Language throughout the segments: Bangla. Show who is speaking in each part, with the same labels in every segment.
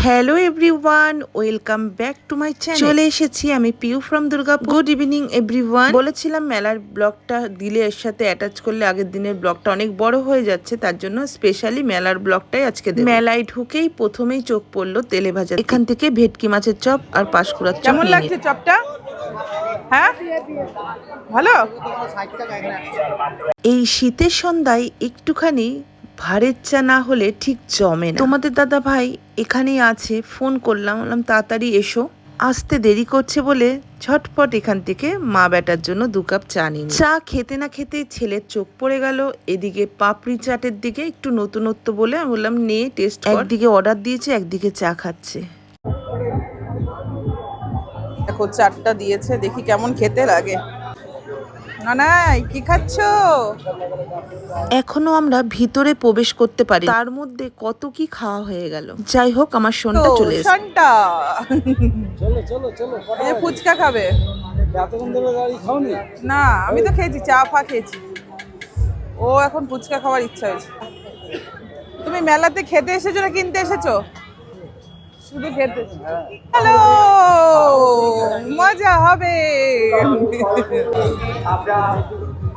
Speaker 1: Hello everyone welcome back to my channel চলে এসেছি আমি Piu from Durgapur good evening everyone বলেছিলাম মেলার ব্লগটা দিলে এর সাথে অ্যাটাচ করলে আগের দিনের ব্লগটা অনেক বড় হয়ে যাচ্ছে তার জন্য স্পেশালি মেলার ব্লগটাই আজকে দেব। মেলায় ঢুকেই প্রথমেই চোখ পড়ল তেলে ভাজা এখান থেকে ভেটকি মাছের চপ আর পাঁশকুড়ার চপ
Speaker 2: কেমন লাগছে চপটা? হ্যাঁ? ভালো?
Speaker 1: এই শীতের সন্ধ্যায় একটুখানি ভারের চা না হলে ঠিক জমে না। তোমাদের দাদা ভাই এখানেই আছে, ফোন করলাম, বললাম, তাড়াতাড়ি এসো। আসতে দেরি করছে বলে ঝটপট এখান থেকে মা বেটার জন্য দু কাপ চা নিন চা খেতে না খেতে ছেলের চোখ পড়ে গেল। এদিকে পাপড়ি চাটের দিকে একটু নতুনত্ব বলে আমি বললাম, নে, টেস্ট একদিকে অর্ডার দিয়েছে, একদিকে চা খাচ্ছে।
Speaker 2: দেখো চারটা দিয়েছে, দেখি কেমন খেতে লাগে। না না কি খাচ্ছ?
Speaker 1: এখনও আমরা ভিতরে প্রবেশ করতে পারি তার মধ্যে কত কি খাওয়া হয়ে গেল। যাই হোক আমার শোনটা চলে এসেছে।
Speaker 3: চলো চলো চলো
Speaker 2: ফুচকা খাবে। না আমি তো খেয়েছি চা ফা খেয়েছি। ও এখন ফুচকা খাওয়ার ইচ্ছা হয়েছে। তুমি মেলাতে খেতে এসেছ না কিনতে এসেছ? শুধু খেতে। হ্যালো মজা হবে।
Speaker 4: আমরা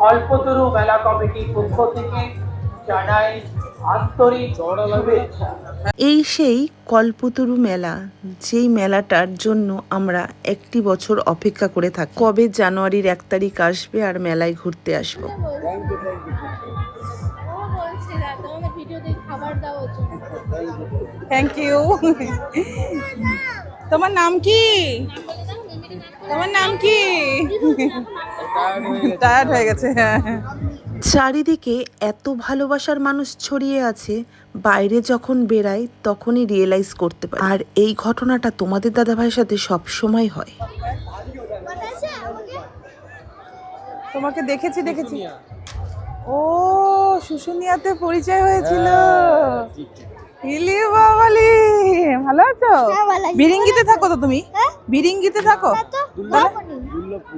Speaker 4: কল্পতরু মেলা কমিটির পক্ষ থেকে জানাই আন্তরিক শুভেচ্ছা।
Speaker 1: এই সেই কল্পতরু মেলা যেই মেলাটার জন্য আমরা একটি বছর অপেক্ষা করে থাকি। কবে জানুয়ারির এক তারিখ আসবে আর মেলায় ঘুরতে আসব?
Speaker 5: ও বলছিল তোমাদের ভিডিওতে খাবার দেওয়ার জন্য।
Speaker 2: থ্যাংক ইউ তোমার নাম কি? তোমার নাম কি? টায়ার্ড হয়ে গেছে হ্যাঁ।
Speaker 1: চারিদিকে এত ভালোবাসার মানুষ ছড়িয়ে আছে বাইরে যখন বেরাই তখনই রিয়েলাইজ করতে পারি। আর এই ঘটনাটা তোমাদের দাদাভাইয়ের সাথে সব সময় হয়।
Speaker 2: তোমাকে দেখেছি দেখেছি। শুশুনিয়াতে পরিচয় হয়েছিল। ইলি বাবালি ভালো আছো?
Speaker 5: হ্যাঁ, আছি।
Speaker 2: বিরিঙ্গিতে থাকো তো তুমি? বিরিঙ্গিতে থাকো?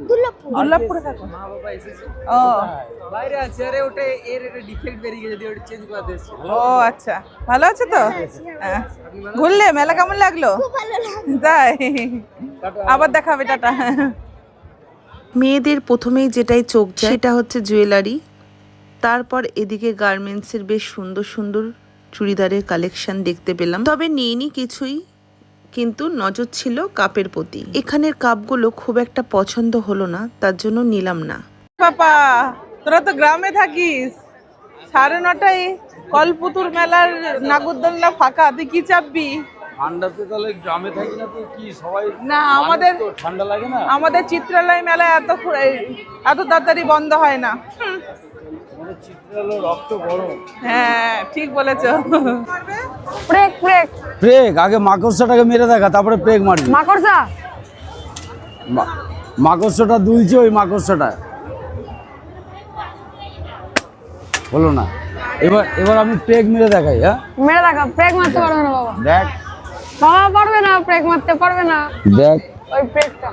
Speaker 5: দুর্লভপুরে।
Speaker 2: থাকো। ও।
Speaker 3: বাইরে আছে আরে ওটা এর একটা ডিফেক্ট বেরিয়ে গেছে দিয়ে ওটা চেঞ্জ করাতে
Speaker 2: ও আচ্ছা। ভালো আছো তো? হ্যাঁ। ঘুরলে মেলা কেমন লাগল? তাই। আবার দেখাবে টাটা।
Speaker 1: মেয়েদের প্রথমেই যেটাই চোখ যায় সেটা হচ্ছে জুয়েলারি। তারপর এদিকে গার্মেন্টসের বেশ সুন্দর সুন্দর চুড়িদারের কালেকশন দেখতে পেলাম। তবে নিইনি কিছুই কিন্তু নজর ছিল কাপের প্রতি। এখানের কাপগুলো খুব একটা পছন্দ হলো না তার জন্য নিলাম না।
Speaker 2: পাপা তোরা তো গ্রামে থাকিস। সাড়ে নটায় কলপুতুর মেলার নাগরদোল্লা ফাঁকা তুই কি চাপবি?
Speaker 3: ঠান্ডাতে তাহলে গ্রামে থাকি না তো কি সবাই
Speaker 2: না আমাদের
Speaker 3: ঠান্ডা লাগে না?
Speaker 2: আমাদের চিত্রালয় মেলা এত এত তাড়াতাড়ি বন্ধ হয় না।
Speaker 3: গরম।
Speaker 2: হ্যাঁ ঠিক বলেছ।
Speaker 6: ব্রেক ব্রেক
Speaker 3: প্রেগ আগে মাকড়সাটাকে মেরে দেখা তারপরে প্রেগ মারবি।
Speaker 6: মাকড়সা?
Speaker 3: মাকড়সাটা দুলছে ওই মাকড়সাটা হলো না। এবার এবার আমি প্রেগ মেরে দেখাই হ্যাঁ?
Speaker 6: মেরে দেখা ব্রেক মারতে পারবে না বাবা।
Speaker 3: দেখ।
Speaker 6: বাবা পারবে না ব্রেক মারতে পারবে না।
Speaker 3: দেখ।
Speaker 6: ওই ব্রেকটা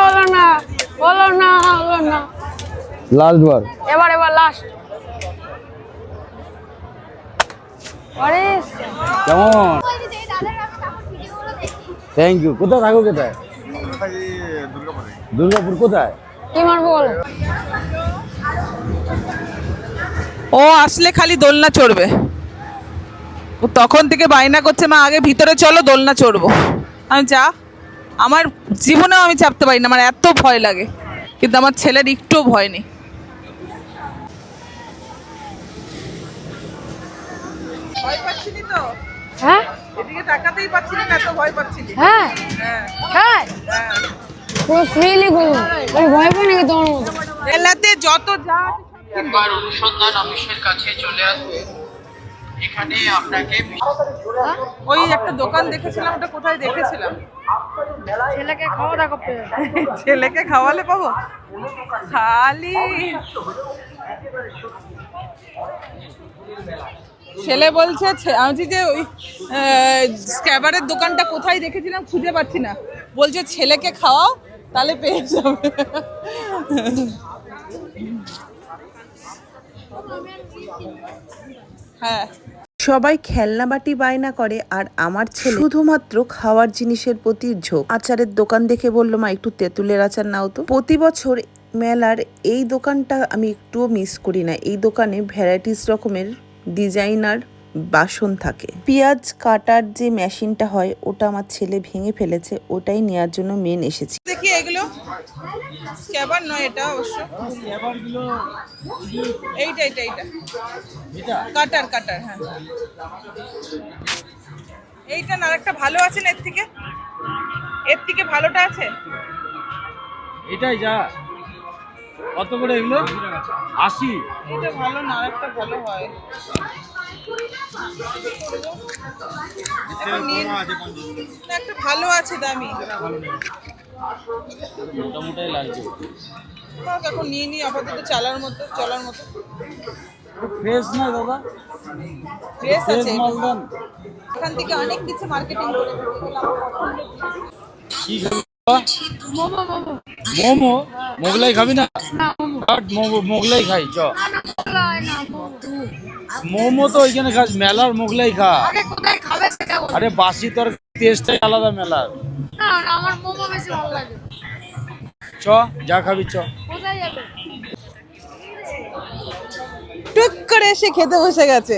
Speaker 6: হলো না হলো না হলো না।
Speaker 3: লাস্ট বার?
Speaker 6: এবার এবার লাস্ট আরে
Speaker 3: কেমন? থ্যাংক ইউ কোথায় থাকো কোথায়? দুর্গাপুর কোথায়?
Speaker 6: কি মারবো বলো?
Speaker 2: ও আসলে খালি দোলনা চড়বে। ও তখন থেকে বায়না করছে মা আগে ভিতরে চলো দোলনা চড়বো। আমি যা। আমার জীবনেও আমি চাপতে পারি না আমার এত ভয় লাগে কিন্তু আমার ছেলের একটুও ভয় নেই। ভয় পাচ্ছিলি তো?
Speaker 6: হ্যাঁ?
Speaker 2: এদিকে তাকাতেই পাচ্ছিলি না এত ভয় পাচ্ছিলি।
Speaker 6: হ্যাঁ?
Speaker 2: হ্যাঁ।
Speaker 6: হ্যাঁ? পুরো ফ্রিলি করুন ওই ভয় পাই নাকি তোমার মতো?
Speaker 2: মেলাতে যত যা
Speaker 4: অনুসন্ধান অফিসের কাছে চলে আসবে। এখানে আপনাকে
Speaker 2: ওই একটা দোকান দেখেছিলাম ওটা কোথায় দেখেছিলাম?
Speaker 6: ছেলেকে খাওয়া দাওয়া করতে
Speaker 2: ছেলেকে খাওয়ালে পাবো? খালি। ছেলে বলছে ছে- আমি যে ওই স্ক্যাবারের দোকানটা কোথায় দেখেছিলাম খুঁজে পাচ্ছি না। বলছে ছেলেকে খাওয়াও তাহলে পেয়ে যাবে। হ্যাঁ।
Speaker 1: সবাই খেলনা বাটি বায়না করে আর আমার ছেলে শুধুমাত্র খাওয়ার জিনিসের প্রতি ঝোঁক। আচারের দোকান দেখে বলল, মা, একটু তেঁতুলের আচার নাও তো। প্রতি বছর মেলার এই দোকানটা আমি একটুও মিস করি না। এই দোকানে ভ্যারাইটিস রকমের ডিজাইনার বাসন থাকে। পেঁয়াজ কাটার যে মেশিনটা হয় ওটা আমার ছেলে ভেঙে ফেলেছে ওটাই নেওয়ার জন্য মেন এসেছি।
Speaker 2: দেখি এগুলো। স্ক্যাবার নয় এটা অবশ্য। এইটা এইটা এইটা। কাটার কাটার হ্যাঁ। এইটা না একটা ভালো আছে না এর থেকে? এর থেকে ভালোটা আছে?
Speaker 3: এটাই যা। কত করে এগুলো? আশি।
Speaker 2: এটা ভালো না আরেকটা ভালো হয়। একটা ভালো আছে দামি।
Speaker 3: মোটামুটাই লাগছে
Speaker 2: এখন নিয়ে নিই আপাতত চালার মতো চলার মতো।
Speaker 3: ফ্রেশ না দাদা? ফ্রেশ
Speaker 2: আছে। এখান থেকে অনেক কিছু মার্কেটিং করে।
Speaker 3: কি? মোমো? মোগলাই খাবি না? মোগলাই খাই, চ। মোমো তো ওইখানে খাস, মেলার মোগলাই খা। আরে বাসি তোর টেস্টটাই আলাদা মেলার। চ, যা খাবি, চ।
Speaker 2: টুক করে এসে খেতে বসে গেছে।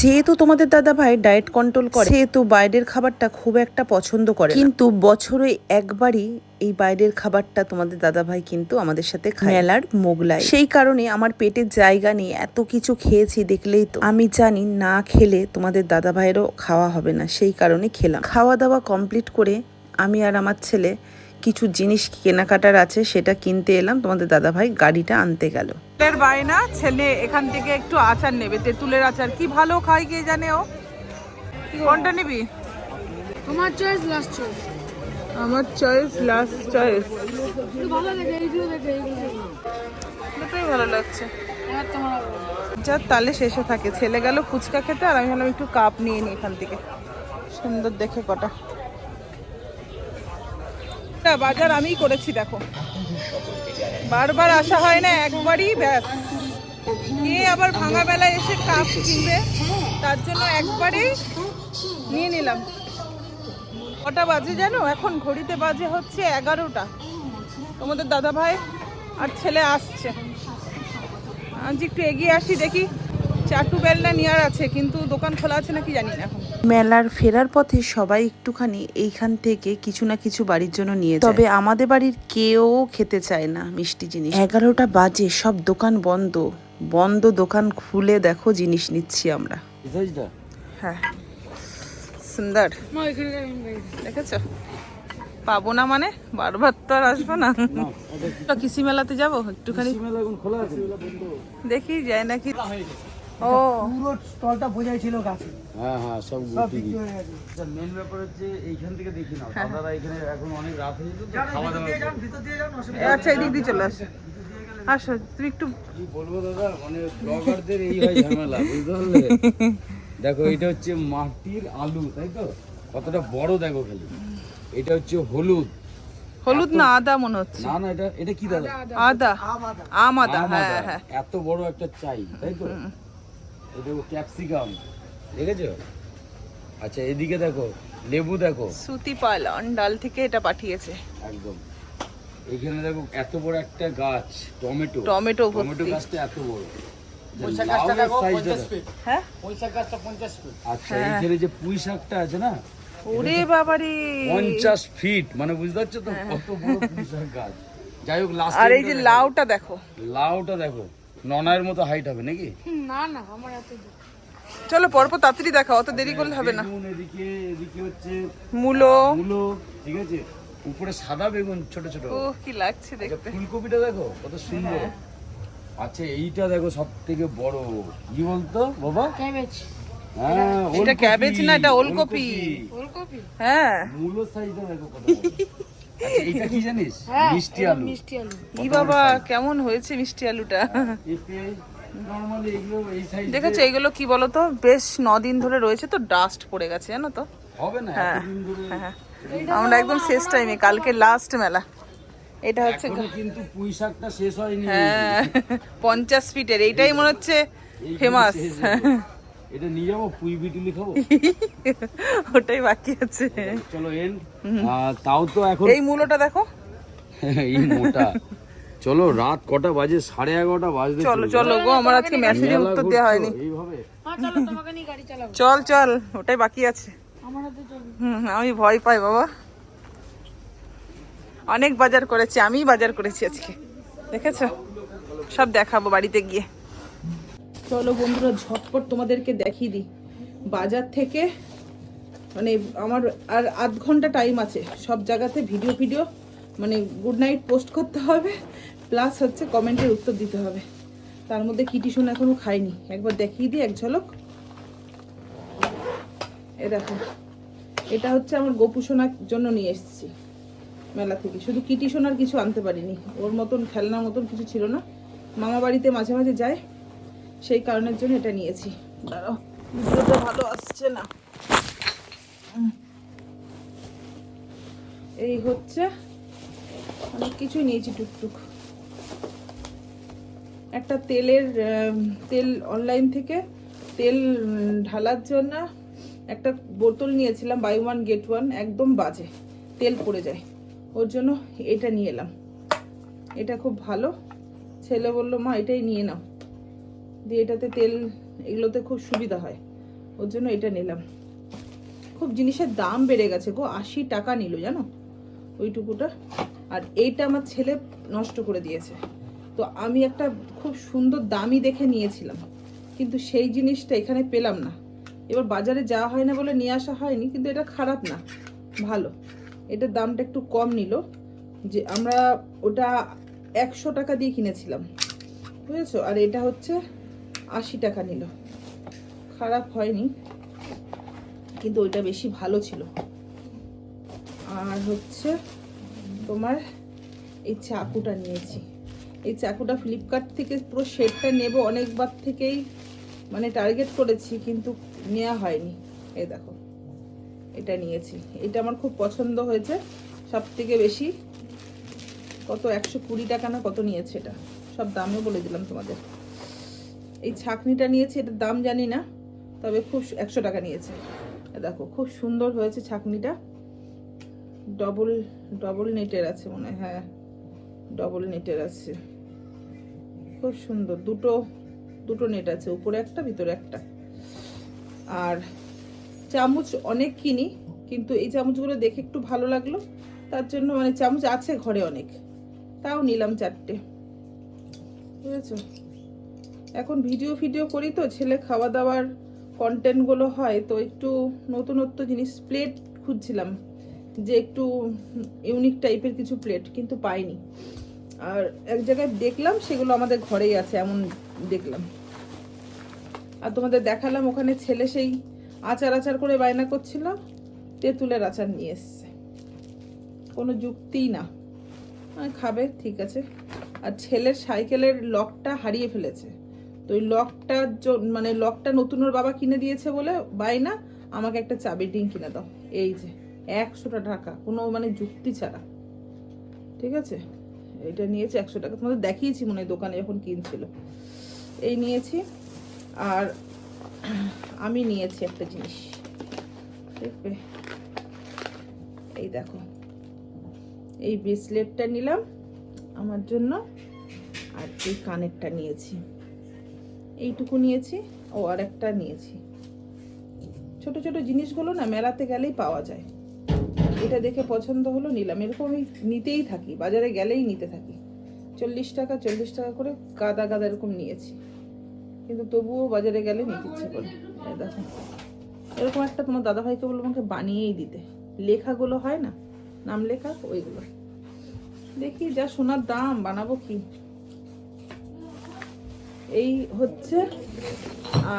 Speaker 1: যেহেতু তোমাদের দাদা ভাই ডায়েট কন্ট্রোল করে সেহেতু বাইরের খাবারটা খুব একটা পছন্দ করে কিন্তু বছরে একবারই এই বাইরের খাবারটা তোমাদের দাদা ভাই কিন্তু আমাদের সাথে খায়। মেলার মোগলাই। সেই কারণে আমার পেটের জায়গা নেই এত কিছু খেয়েছি দেখলেই তো। আমি জানি না খেলে তোমাদের দাদা ভাইয়েরও খাওয়া হবে না সেই কারণে খেলাম। খাওয়া দাওয়া কমপ্লিট করে আমি আর আমার ছেলে কিছু জিনিস কেনাকাটার আছে সেটা কিনতে এলাম। তোমাদের দাদা ভাই গাড়িটা আনতে গেল।
Speaker 2: ছেলের বায়না ছেলে এখান থেকে একটু আচার নেবে। তেঁতুলের আচার কি ভালো খায় কে জানে ও? কোনটা নিবি?
Speaker 6: তোমার চয়েস লাস্ট চয়েস
Speaker 2: আমার চয়েস লাস্ট চয়েস
Speaker 6: ভালো লাগে এইগুলো দেখে
Speaker 2: দুটোই ভালো লাগছে। যার তালে শেষে থাকে। ছেলে গেল ফুচকা খেতে আর আমি ভাবলাম একটু কাপ নিয়ে নিই এখান থেকে। সুন্দর দেখে কটা। তা বাজার আমিই করেছি, দেখো। বারবার আসা হয় না, একবারই ব্যাস। কে আবার ভাঙা বেলায় এসে কাপ কিনবে, তার জন্য একবারেই নিয়ে নিলাম। কটা বাজে জানো? এখন ঘড়িতে বাজে হচ্ছে এগারোটা। তোমাদের দাদা ভাই আর ছেলে আসছে। আজ একটু এগিয়ে আসি দেখি। চাটু বেলনা নেওয়ার আছে, কিন্তু দোকান খোলা আছে নাকি জানি না এখন।
Speaker 1: মেলার ফেরার পথে সবাই একটুখানি এইখান থেকে কিছু না কিছু বাড়ির জন্য নিয়ে তবে আমাদের বাড়ির কেউ খেতে চায় না মিষ্টি জিনিস। এগারোটা বাজে সব দোকান বন্ধ। বন্ধ দোকান খুলে দেখো জিনিস নিচ্ছি আমরা।
Speaker 2: হ্যাঁ। সুন্দর।
Speaker 6: মা এখানে আমি বাইরে।
Speaker 2: দেখেছ? পাবো না মানে? বারবার তো আর আসব না। তো কৃষি মেলাতে যাব একটুখানি?
Speaker 3: মেলা খোলা আছে।
Speaker 2: দেখি যায় নাকি? ও।
Speaker 7: পুরো স্টলটা বোঝাই ছিল গাছে।
Speaker 3: হ্যাঁ হ্যাঁ সব
Speaker 7: সব
Speaker 3: গুটি
Speaker 7: বিক্রি হয়ে গেছে।
Speaker 3: মেন ব্যাপার হচ্ছে এইখান থেকে দেখি না
Speaker 2: হ্যাঁ,
Speaker 3: দাদারা এখানে এখন অনেক রাত হয়ে খাওয়া দাওয়া
Speaker 7: দিয়ে যান
Speaker 3: করে।
Speaker 7: ভিতর দিয়ে যান অসুবিধা
Speaker 2: আচ্ছা এদিক দিয়ে চলে আসো। আসো তুমি একটু
Speaker 3: কি বলব দাদা মানে ব্লগারদের এই হয় ঝামেলা বুঝতে দেখো এটা হচ্ছে মাটির আলু তাই তো? কতটা বড় দেখো খালি। এটা হচ্ছে হলুদ।
Speaker 2: হলুদ না আদা মনে হচ্ছে।
Speaker 3: না না এটা এটা কি দাদা?
Speaker 2: আদা। আম আদা। হ্যাঁ
Speaker 3: আদা।
Speaker 2: হ্যাঁ
Speaker 3: এত বড় একটা চাই তাই তো? এটা ক্যাপসিকাম। দেখেছ? আচ্ছা এদিকে দেখো লেবু দেখো।
Speaker 2: সুতি পালন ডাল থেকে এটা পাঠিয়েছে।
Speaker 3: একদম। এখানে দেখো এত বড় একটা গাছ টমেটো।
Speaker 2: টমেটো
Speaker 3: টমেটো গাছটা এত বড়।
Speaker 7: ফিট
Speaker 2: হ্যাঁ?
Speaker 7: পয়সা গাছটা পঞ্চাশ ফিট
Speaker 3: আচ্ছা
Speaker 2: হ্যাঁ।
Speaker 3: এইখানে যে পুঁই শাকটা আছে না
Speaker 2: ওরে বাবারে।
Speaker 3: পঞ্চাশ ফিট মানে বুঝতে পারছ তো কত বড় পুঁই শাক গাছ। যাই হোক লাস্ট
Speaker 2: হ্যাঁ। আর এই যে লাউটা দেখো।
Speaker 3: লাউটা দেখো। ননায়ের মতো হাইট হবে নাকি?
Speaker 6: হুম, না না আমার এত
Speaker 2: চলো পরপর তাড়াতাড়ি দেখাও অত দেরি করলে হবে না।
Speaker 3: এদিকে এদিকে হচ্ছে
Speaker 2: মূলো।
Speaker 3: মূলো ঠিক আছে? উপরে সাদা বেগুন ছোট ছোট।
Speaker 2: ও কি লাগছে
Speaker 3: আচ্ছা,
Speaker 2: দেখতে।
Speaker 3: ফুলকপিটা দেখো কত সুন্দর। আচ্ছা এইটা দেখো সব থেকে বড়। কি বলতো বাবা?
Speaker 6: ক্যাবেজ
Speaker 3: হ্যাঁ
Speaker 2: এটা ক্যাবেজ না, এটা ওলকপি।
Speaker 6: ওলকপি।
Speaker 2: হ্যাঁ।
Speaker 3: মূলো সাইজটা দেখো কত এইটা কি জানিস?
Speaker 6: হ্যাঁ
Speaker 3: মিষ্টি আলু।
Speaker 6: মিষ্টি আলু।
Speaker 2: ই বাবা কেমন হয়েছে মিষ্টি আলুটা?
Speaker 3: পেঁপে নরমালি এগুলো এই সাইজ
Speaker 2: দেখেছ এগুলো কি বলতো? বেশ দিন ধরে রয়েছে তো ডাস্ট পড়ে গেছে জানো তো?
Speaker 3: হবে না
Speaker 2: হ্যাঁ হ্যাঁ আমরা একদম শেষ টাইমে কালকে লাস্ট মেলা। এটা হচ্ছে
Speaker 3: কিন্তু পুঁই শাকটা শেষ হয়নি।
Speaker 2: হ্যাঁ পঞ্চাশ ফিটের এইটাই মনে হচ্ছে ফেমাস।
Speaker 3: এটা নিয়ে যাব পুঁই বিটুলি খাব?
Speaker 2: ওটাই বাকি আছে।
Speaker 3: চলো এন তাও তো এখন
Speaker 2: এই মূলোটা দেখো।
Speaker 3: এই মোটা। চলো রাত কটা বাজে? সাড়ে এগারোটা বাজতে
Speaker 2: চলো চলো গো আমার আজকে মেসেজে উত্তর দেওয়া হয়নি।
Speaker 3: এইভাবে?
Speaker 2: চল চল ওটাই বাকি আছে। হুম আমি ভয় পাই বাবা। অনেক বাজার করেছি আমিই বাজার করেছি আজকে। দেখেছ? সব দেখাবো বাড়িতে গিয়ে। চলো বন্ধুরা, ঝটপট তোমাদেরকে দেখিয়ে দিই। বাজার থেকে মানে আমার আর আধ ঘণ্টা টাইম আছে। সব জায়গাতে ভিডিও ভিডিও মানে গুড নাইট পোস্ট করতে হবে প্লাস হচ্ছে কমেন্টের উত্তর দিতে হবে। তার মধ্যে কিটি শোনা এখনও খাইনি। একবার দেখিয়ে দিই, এক ঝলক। এ দেখো, এটা হচ্ছে আমার গোপু সোনার জন্য নিয়ে এসেছি মেলা থেকে। শুধু কিটি সোনার কিছু আনতে পারিনি। ওর মতন, খেলনার মতন কিছু ছিল না। মামা বাড়িতে মাঝে মাঝে যায়। সেই কারণের জন্য এটা নিয়েছি। দাঁড়াও ভালো আসছে না। এই হচ্ছে, অনেক কিছুই নিয়েছি টুকটুক। একটা তেলের তেল অনলাইন থেকে তেল ঢালার জন্য একটা বোতল নিয়েছিলাম বাই ওয়ান গেট ওয়ান একদম বাজে, তেল পড়ে যায়। ওর জন্য এটা নিয়ে এলাম। এটা খুব ভালো। ছেলে বলল, মা, এটাই নিয়ে নাও। দিয়ে এটাতে তেল, এগুলোতে খুব সুবিধা হয়। ওর জন্য এটা নিলাম। খুব জিনিসের দাম বেড়ে গেছে গো, আশি টাকা নিল, জানো? ওইটুকুটা। আর এইটা আমার ছেলে নষ্ট করে দিয়েছে। তো আমি একটা খুব সুন্দর দামি দেখে নিয়েছিলাম। কিন্তু সেই জিনিসটা এখানে পেলাম না। এবার বাজারে যাওয়া হয় না বলে নিয়ে আসা হয়নি, কিন্তু এটা খারাপ না। ভালো। এটার দামটা একটু কম নিল। যে আমরা ওটা একশো টাকা দিয়ে কিনেছিলাম। বুঝেছ? আর এটা হচ্ছে আশি টাকা নিল। খারাপ হয়নি, কিন্তু ওইটা বেশি ভালো ছিল। আর হচ্ছে তোমার এই চাকুটা নিয়েছি। এই চাকুটা ফ্লিপকার্ট থেকে পুরো সেটটা নেব অনেকবার থেকেই মানে টার্গেট করেছি, কিন্তু নেওয়া হয়নি। এই দেখো, এটা নিয়েছি। এটা আমার খুব পছন্দ হয়েছে সব থেকে বেশি। কত একশো কুড়ি টাকা না কত নিয়েছে এটা? সব দামও বলে দিলাম তোমাদের। এই ছাকনিটা নিয়েছি, এটার দাম জানি না, তবে খুব একশো টাকা নিয়েছে। দেখো, খুব সুন্দর হয়েছে ছাকনিটা। ডবল ডবল নেটের আছে মনে হয় ডবল নেটের আছে। খুব সুন্দর, দুটো দুটো নেট আছে, উপরে একটা, ভিতরে একটা। আর চামচ অনেক কিনি, কিন্তু এই চামচগুলো দেখে একটু ভালো লাগল। তার জন্য মানে চামচ আছে ঘরে অনেক, তাও নিলাম চারটে। বুঝেছ? এখন ভিডিও ফিডিও করি তো, ছেলে খাওয়া দাওয়ার কন্টেন্টগুলো হয়, তো একটু নতুনত্ব জিনিস প্লেট খুঁজছিলাম যে একটু ইউনিক টাইপের কিছু প্লেট কিন্তু পাইনি। আর এক জায়গায় দেখলাম সেগুলো আমাদের ঘরেই আছে, এমন দেখলাম। আর তোমাদের দেখালাম, ওখানে ছেলে সেই আচার আচার করে বায়না করছিল, তেঁতুলের আচার নিয়ে এসছে। কোনো যুক্তিই না। খাবে, ঠিক আছে। আর ছেলের সাইকেলের লকটা হারিয়ে ফেলেছে। তো ওই লকটার মানে লকটা নতুন ওর বাবা কিনে দিয়েছে বলে বায়না আমাকে একটা চাবি ডিং কিনে দাও। এই যে, একশোটা টাকা, কোনো মানে যুক্তি ছাড়া। ঠিক আছে? এটা নিয়েছি একশো টাকা। তোমাদের দেখিয়েছি মনে হয় দোকানে যখন কিনছিল। এই নিয়েছি, আর আমি নিয়েছি একটা জিনিস। দেখবে? এই দেখো। এই ব্রেসলেটটা নিলাম আমার জন্য, আর এই কানেরটা নিয়েছি। এইটুকু নিয়েছি, ও আর একটা নিয়েছি। ছোট ছোট জিনিসগুলো না মেলাতে গেলেই পাওয়া যায়। এটা দেখে পছন্দ হলো, নিলাম। এরকম আমি নিতেই থাকি, বাজারে গেলেই নিতে থাকি। চল্লিশ টাকা চল্লিশ টাকা করে গাদা গাদা এরকম নিয়েছি। কিন্তু তবুও বাজারে গেলে নিতে ইচ্ছে করে। দেখো এরকম একটা তোমার দাদাভাইকে বলব আমাকে বানিয়েই দিতে। লেখাগুলো হয় না, নাম লেখা, ওইগুলো। দেখি যা সোনার দাম, বানাবো কি? এই হচ্ছে,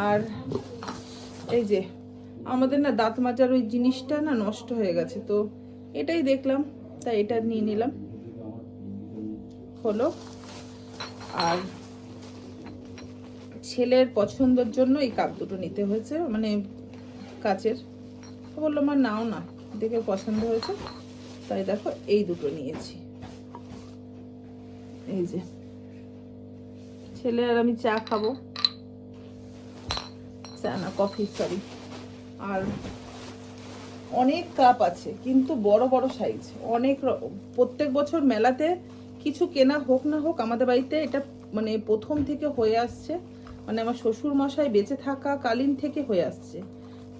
Speaker 2: আর এই যে, আমাদের না দাঁত মাজার ওই জিনিসটা না নষ্ট হয়ে গেছে, তো এটাই দেখলাম, তাই এটা নিয়ে নিলাম। হলো, আর ছেলের পছন্দের জন্য এই কাপ দুটো নিতে হয়েছে মানে কাচের। বলল আমার নাও না দেখে পছন্দ হয়েছে? তাই দেখো, এই দুটো নিয়েছি। এই যে ছেলে আর আমি চা খাব। চা না কফি সরি আর অনেক কাপ আছে, কিন্তু বড় বড় সাইজ অনেক প্রত্যেক বছর মেলাতে কিছু কেনা হোক না হোক, আমাদের বাড়িতে এটা মানে প্রথম থেকে হয়ে আসছে। মানে আমার শ্বশুর মশাই বেঁচে থাকা কালীন থেকে হয়ে আসছে।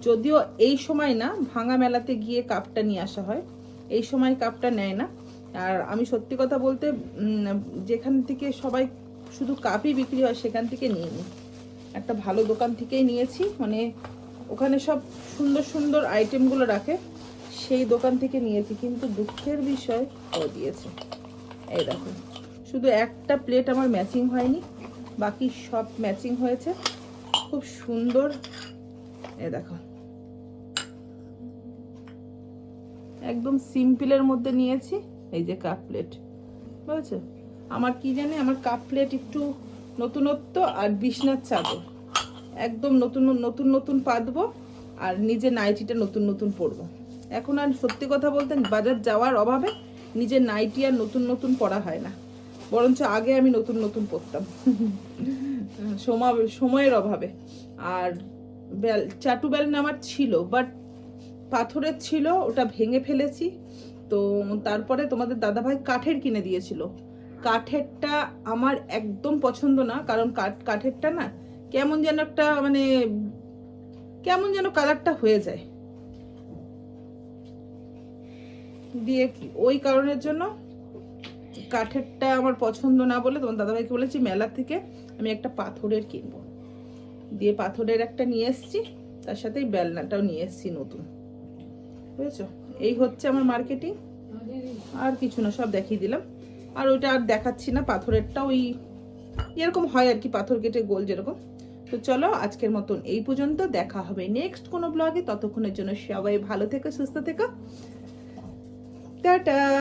Speaker 2: যদিও এই সময় না, ভাঙা মেলাতে গিয়ে কাপটা নিয়ে আসা হয়। এই সময় কাপটা নেয় না। আর আমি সত্যি কথা বলতে যেখান থেকে সবাই শুধু কাপই বিক্রি হয় সেখান থেকে নিয়ে নিই একটা ভালো দোকান থেকেই নিয়েছি। মানে ওখানে সব সুন্দর সুন্দর আইটেমগুলো রাখে, সেই দোকান থেকে নিয়েছি। কিন্তু দুঃখের বিষয়, ও দিয়েছে। এই দেখো, শুধু একটা প্লেট আমার ম্যাচিং হয়নি, বাকি সব ম্যাচিং হয়েছে। খুব সুন্দর। এ দেখো। একদম সিম্পলের মধ্যে নিয়েছি। এই যে কাপ প্লেট বুঝেছ? আমার কি জানি, আমার কাপ প্লেট একটু নতুনত্ব আর বিছনার চাদর। একদম নতুন নতুন নতুন পাতবো আর নিজে নাইটিটা নতুন নতুন পরবো। এখন আর সত্যি কথা বলতে বাজার যাওয়ার অভাবে নিজের নাইটি আর নতুন নতুন পরা হয় না। বরঞ্চ আগে আমি নতুন নতুন পরতাম। সময় সময়ের অভাবে। আর বেল, চাটু বেলনা আমার ছিল বাট পাথরের ছিল, ওটা ভেঙে ফেলেছি। তো তারপরে তোমাদের দাদাভাই কাঠের কিনে দিয়েছিল। কাঠেরটা আমার একদম পছন্দ না, কারণ কাঠ, কাঠেরটা না কেমন যেন একটা মানে কেমন যেন কালারটা হয়ে যায়। দিয়ে ওই কারণের জন্য কাঠেরটা আমার পছন্দ না বলে তোমার দাদাভাইকে বলেছি, মেলা থেকে আমি একটা পাথরের কিনবো। দিয়ে পাথরের একটা নিয়ে এসেছি, তার সাথে বেলনাটাও নিয়ে এসেছি নতুন। বুঝেছ? এই হচ্ছে আমার মার্কেটিং আর কিছু না, সব দেখিয়ে দিলাম। আর ওইটা আর দেখাচ্ছি না, পাথরেরটা ওই এরকম হয় আর কি, পাথর কেটে গোল যেরকম। তো চলো আজকের মতন এই পর্যন্ত, দেখা হবে নেক্সট কোনো ব্লগে ততক্ষণের জন্য সবাই ভালো থেকো, সুস্থ থেকো। টাটা!